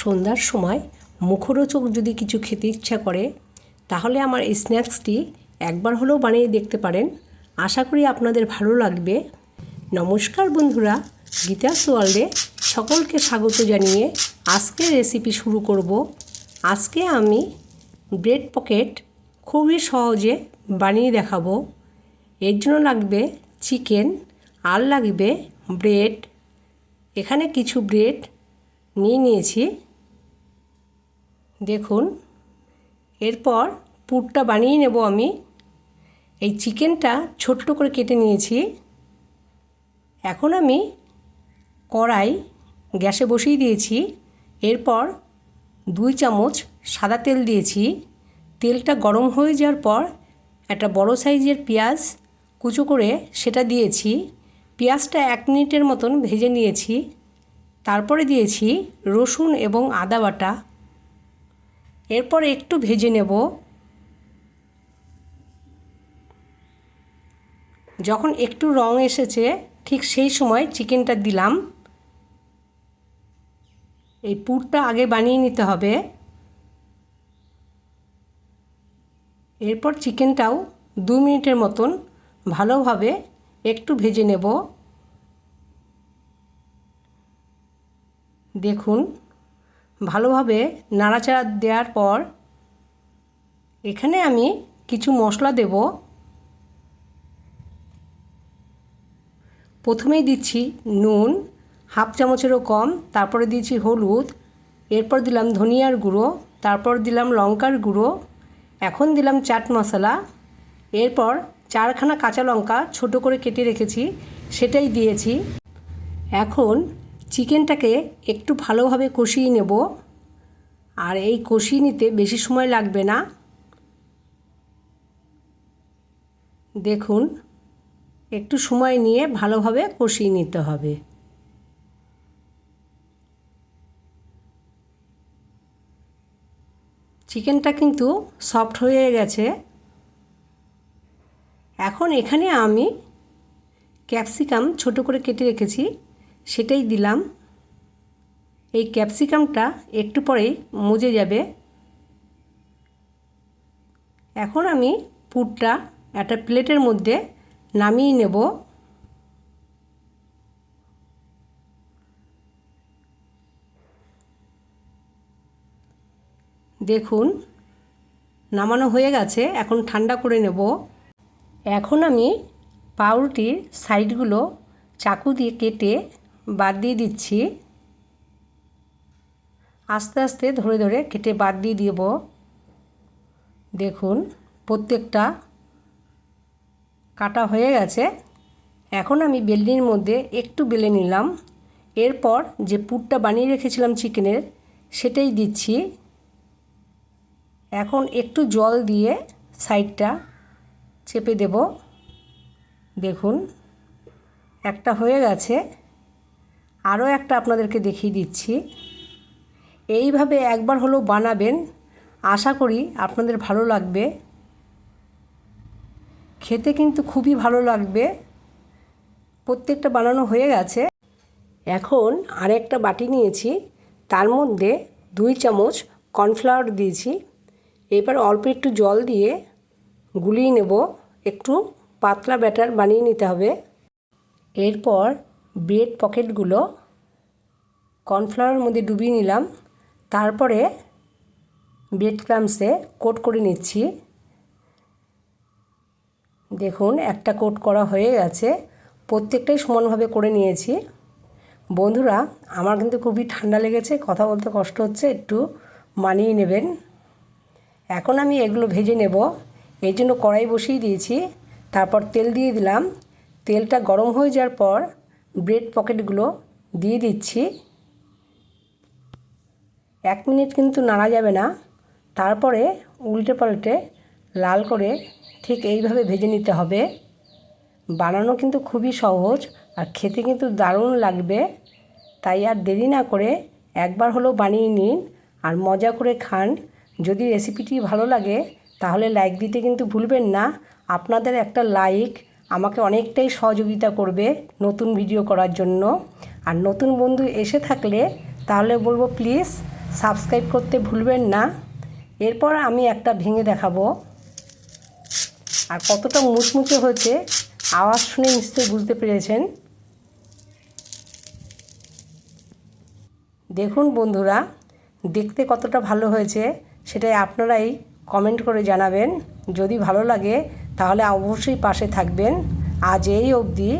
সন্ধ্যার সময় মুখরোচক যদি কিছু খেতে ইচ্ছা করে, তাহলে আমার এই স্ন্যাক্সটি একবার হলেও বানিয়ে দেখতে পারেন। আশা করি আপনাদের ভালো লাগবে। নমস্কার বন্ধুরা, গীতাস ওয়ার্ল্ডে সকলকে স্বাগত জানিয়ে আজকে রেসিপি শুরু করব। আজকে আমি ব্রেড পকেট খুবই সহজে বানিয়ে দেখাবো। এর জন্য লাগবে চিকেন, আর লাগবে ব্রেড। এখানে কিছু ব্রেড নিয়ে নিয়েছি। দেখুন, এরপর পুরটা বানিয়ে নেব আমি। এই চিকেনটা ছোট্ট করে কেটে নিয়েছি। এখন আমি কড়াই গ্যাসে বসিয়ে দিয়েছি। এরপর দুই চামচ সাদা তেল দিয়েছি। তেলটা গরম হয়ে যাওয়ার পর একটা বড় সাইজের পেঁয়াজ কুচো করে সেটা দিয়েছি। পেঁয়াজটা এক মিনিটের মতন ভেজে নিয়েছি। তারপরে দিয়েছি রসুন এবং আদা বাটা। এরপর একটু ভেজে নেব। যখন একটু রং এসেছে, ঠিক সেই সময় চিকেনটা দিলাম। এই পুরটা আগে বানিয়ে নিতে হবে। এরপর চিকেনটাও দু মিনিটের মতন ভালোভাবে একটু ভেজে নেব। দেখুন ভালোভাবে নাড়াচাড়া দেওয়ার পর এখানে আমি কিছু মশলা দেব। প্রথমেই দিচ্ছি নুন, হাফ চামচেরও কম, তারপরে দিয়েছি হলুদ, এরপর দিলাম ধনিয়ার গুঁড়ো, তারপর দিলাম লঙ্কার গুঁড়ো, এখন দিলাম চাট মশলা। এরপর চারখানা কাঁচা লঙ্কা ছোট করে কেটে রেখেছি, সেটাই দিয়েছি। এখন চিকেনটাকে একটু ভালোভাবে কষিয়ে নেব। আর এই কষিয়ে নিতে বেশি সময় লাগবে না। দেখুন, একটু সময় নিয়ে ভালোভাবে কষিয়ে নিতে হবে। চিকেনটা কিন্তু সফট হয়ে গেছে। এখন এখানে আমি ক্যাপসিকাম ছোট করে কেটে রেখেছি। সেটাই দিলাম। এই ক্যাপসিকামটা একটু পরেই মুজে যাবে। এখন আমি পুরটা একটা প্লেটের মধ্যে নামিয়ে নেব। দেখুন, নামানো হয়ে গেছে, এখন ঠান্ডা করে নেব। এখন আমি পাউরুটির সাইডগুলো চাকু দিয়ে কেটে বাদ দিয়ে দিচ্ছি। আস্তে আস্তে ধরে ধরে কেটে বাদ দিয়ে দেব। দেখুন, প্রত্যেকটা কাটা হয়ে গেছে। এখন আমি বেলনির মধ্যে একটু বেলে নিলাম। এরপর যে পুরটা বানিয়ে রেখেছিলাম চিকেনের, সেটাই দিচ্ছি। এখন একটু জল দিয়ে সাইডটা চেপে দেব। দেখুন, একটা হয়ে গেছে। আরও একটা আপনাদেরকে দেখিয়ে দিচ্ছি। এইভাবে একবার হলেও বানাবেন। আশা করি আপনাদের ভালো লাগবে। খেতে কিন্তু খুবই ভালো লাগবে। প্রত্যেকটা বানানো হয়ে গেছে। এখন আরেকটা বাটি নিয়েছি। তার মধ্যে দুই চামচ কর্নফ্লাওয়ার দিয়েছি। এবার অল্প একটু জল দিয়ে গুলিয়ে নেব। একটু পাতলা ব্যাটার বানিয়ে নিতে হবে। এরপর ব্রেড পকেটগুলো কর্নফ্লাওয়ারের মধ্যে ডুবিয়ে নিলাম। তারপরে ব্রেড ক্রামসে কোট করে নিচ্ছি। দেখুন, একটা কোট করা হয়ে গেছে। প্রত্যেকটাই সমানভাবে করে নিয়েছি। বন্ধুরা, আমার কিন্তু খুবই ঠান্ডা লেগেছে, কথা বলতে কষ্ট হচ্ছে, একটু মানিয়ে নেবেন। এখন আমি এগুলো ভেজে নেব। এই জন্য কড়াই বসিয়ে দিয়েছি। তারপর তেল দিয়ে দিলাম। তেলটা গরম হয়ে যাওয়ার পর ব্রেড পকেটগুলো দিয়ে দিচ্ছি। এক মিনিট কিন্তু নাড়া যাবে না। তারপরে উল্টে পাল্টে লাল করে ঠিক এইভাবে ভেজে নিতে হবে। বানানো কিন্তু খুবই সহজ আর খেতে কিন্তু দারুণ লাগবে। তাই আর দেরি না করে একবার হলেও বানিয়ে নিন আর মজা করে খান। যদি রেসিপিটি ভালো লাগে তাহলে লাইক দিতে কিন্তু ভুলবেন না। আপনাদের একটা লাইক আমাকে অনেকটাই সহযোগিতা করবে নতুন ভিডিও করার জন্য। আর নতুন বন্ধু এসে থাকলে তাহলে বলব প্লিজ সাবস্ক্রাইব করতে ভুলবেন না। এরপর আমি একটা ভেঙে দেখাবো। আর কতটা মুচমুচে হয়েছে, আওয়াজ শুনে নিশ্চয়ই বুঝতে পেরেছেন। দেখুন বন্ধুরা, দেখতে কতটা ভালো হয়েছে, সেটাই আপনারাই কমেন্ট করে জানাবেন। যদি ভালো লাগে তাহলে অবশ্যই পাশে থাকবেন। আজ এই অবধি।